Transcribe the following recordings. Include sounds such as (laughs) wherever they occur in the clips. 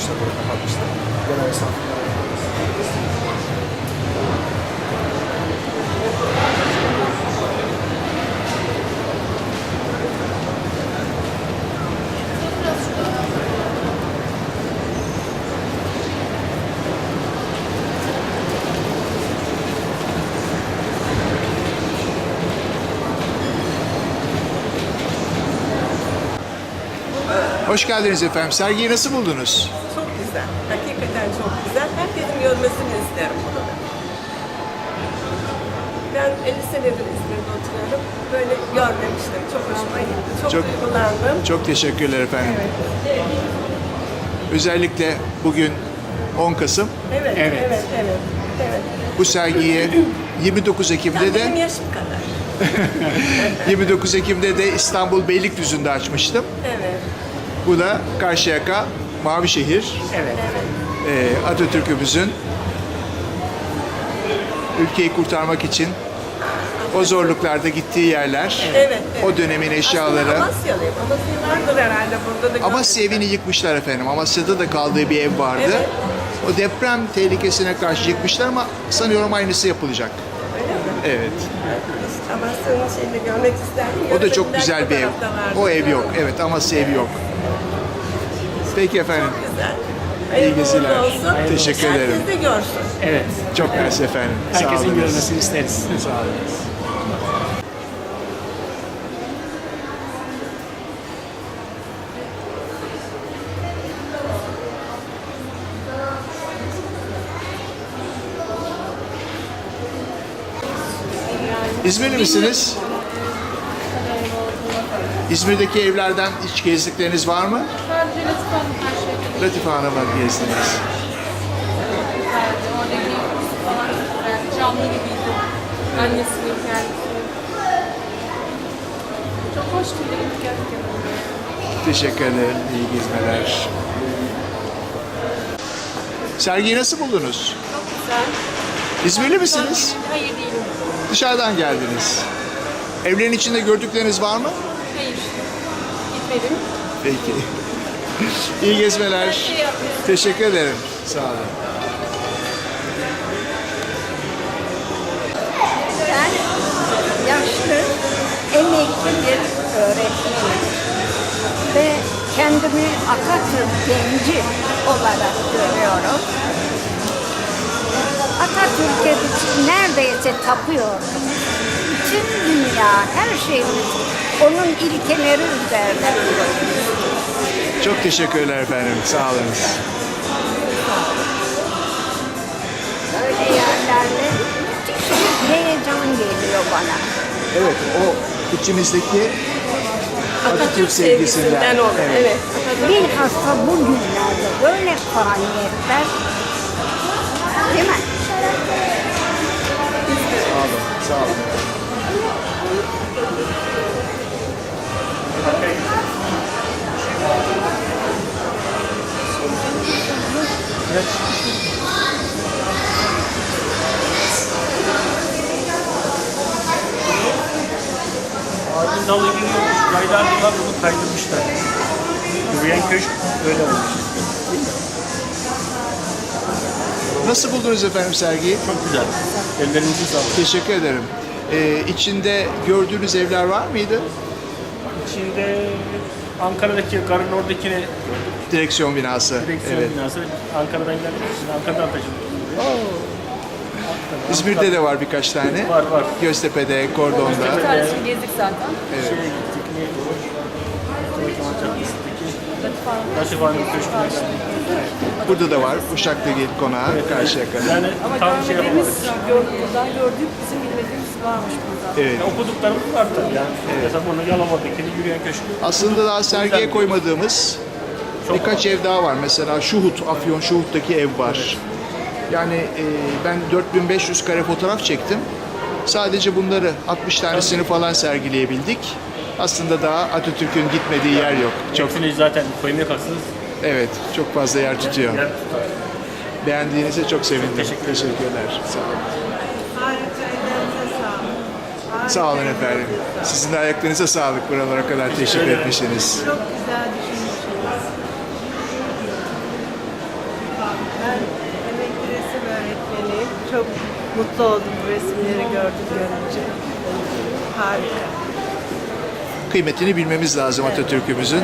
Yapmışlar böyle kapatmışlar. Genel misafirler. Hoş geldiniz efendim. Sergiyi nasıl buldunuz? Çok güzel. Herkesin görmesini isterim bunu. Ben 50 senedir İzmir'de oturuyorum. Böyle görmemiştim. Çok hoşuma gitti. Çok, Çok- duygulandım. Çok teşekkürler efendim. Özellikle bugün 10 Kasım. Evet, evet, evet, evet. evet. Bu sergiyi 29 Ekim'de de benim yaşım kadar. (laughs) 29 Ekim'de de İstanbul Beylikdüzü'nde açmıştım. Evet, Bu da Karşıyaka Mavişehir. evet. Ee, Atatürk'ümüzün ülkeyi kurtarmak için o zorluklarda gittiği yerler, Evet, evet. o dönemin eşyaları. Aslında Amasyalıyım. Herhalde burada da. Amasya evini yıkmışlar efendim. Amasya'da da kaldığı bir ev vardı. Evet. O deprem tehlikesine karşı yıkmışlar ama sanıyorum aynısı yapılacak. Öyle mi? Evet. Amasya'nın şeyini görmek isterdim. O da çok güzel bir ev. O ev yok. Evet Amasya evi yok. Peki efendim. Güzel. İyi geceler. olsun. Teşekkür ederim. Herkes de görsün. Evet. Çok mersi efendim. Sağ Herkesin olunuz. görmesini isteriz. Sağ olun. İzmirli misiniz? İzmir'deki evlerden hiç gezdikleriniz var mı? Sadece Latif Hanım her şeyde Latife Hanım'a gezdiniz. güzeldi. Oradaki falan yani canlı gibiydi. Annesinin kendisi. Çok hoştu benim gerçekten. Teşekkür ederim. İyi gezmeler. Sergiyi nasıl buldunuz? Çok güzel. İzmirli misiniz? Hayır değilim. Dışarıdan geldiniz. Evlerin içinde gördükleriniz var mı? Gitmedim. Peki. İyi gezmeler. Yapıyorsun. Teşekkür ederim. Sağ olun. Ben yaşlı, emekli bir öğretmenim ve kendimi Atatürk genci olarak görüyorum. Atatürk'e neredeyse tapıyorum. Bütün dünya, her şeyimiz onun ilkeleri üzerine. Çok teşekkürler efendim. Sağ olun. Böyle yerlerde müthiş bir heyecan geliyor bana. Evet, o içimizdeki Atatürk sevgisinden olur. Evet. Bilhassa bugünlerde böyle faaliyetler değil mi? Sağ olun. Sağ olun. Ağacın dalı gidiyormuş. Yaylardılar bunu kaydırmışlar. Yürüyen köşk böyle olmuş. Nasıl buldunuz efendim sergiyi? Çok güzel. Ellerinizi sağlık. Teşekkür ederim. Ee, içinde gördüğünüz evler var mıydı? İçinde Ankara'daki garın oradakine Direksiyon binası. direksiyon evet. binası. Ankara'dan geldik. Ankara'dan taşındık. İzmir'de de var birkaç tane. Var var. Göztepe'de, Kordon'da. Bir tanesini gezdik zaten. Şeye gittik. Neydi o? Kocaman Caddesi'ndeki Latif Hanım. Latif Hanım Köşkü'ne geldik. Burada da var. Uşaklıgil konağı Karşıyaka'da. Yani Ama tam şey görmediğimiz, yapamadık. gördük, buradan gördük, bizim bilmediğimiz varmış burada. Evet. Ya okuduklarımız var tabii yani. Mesela bunu Yalova'daki yürüyen köşkü. Aslında daha sergiye koymadığımız birkaç ev daha var. Mesela Şuhut, Afyon Şuhut'taki ev var. Yani e, ben 4500 kare fotoğraf çektim. Sadece bunları 60 tanesini falan sergileyebildik. Aslında daha Atatürk'ün gitmediği yer yok. Çok Hepsini zaten koymaya kalksanız evet, çok fazla yer tutuyor. yer tutar. Beğendiğinize çok sevindim. teşekkür ederim. Teşekkürler. Sağ olun. Harika, ellerinize sağlık. Sağ olun efendim. Sizin de ayaklarınıza sağlık buralara kadar teşrif etmişsiniz. Çok güzel düşünmüşsünüz. Ben öğretmeniyim. Çok mutlu oldum bu resimleri gördüm görünce. Harika. Kıymetini bilmemiz lazım Atatürk'ümüzün.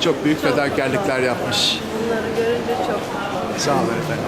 Çok büyük fedakarlıklar yapmış. Bunları görünce çok mutlu oldum. Sağ olun efendim.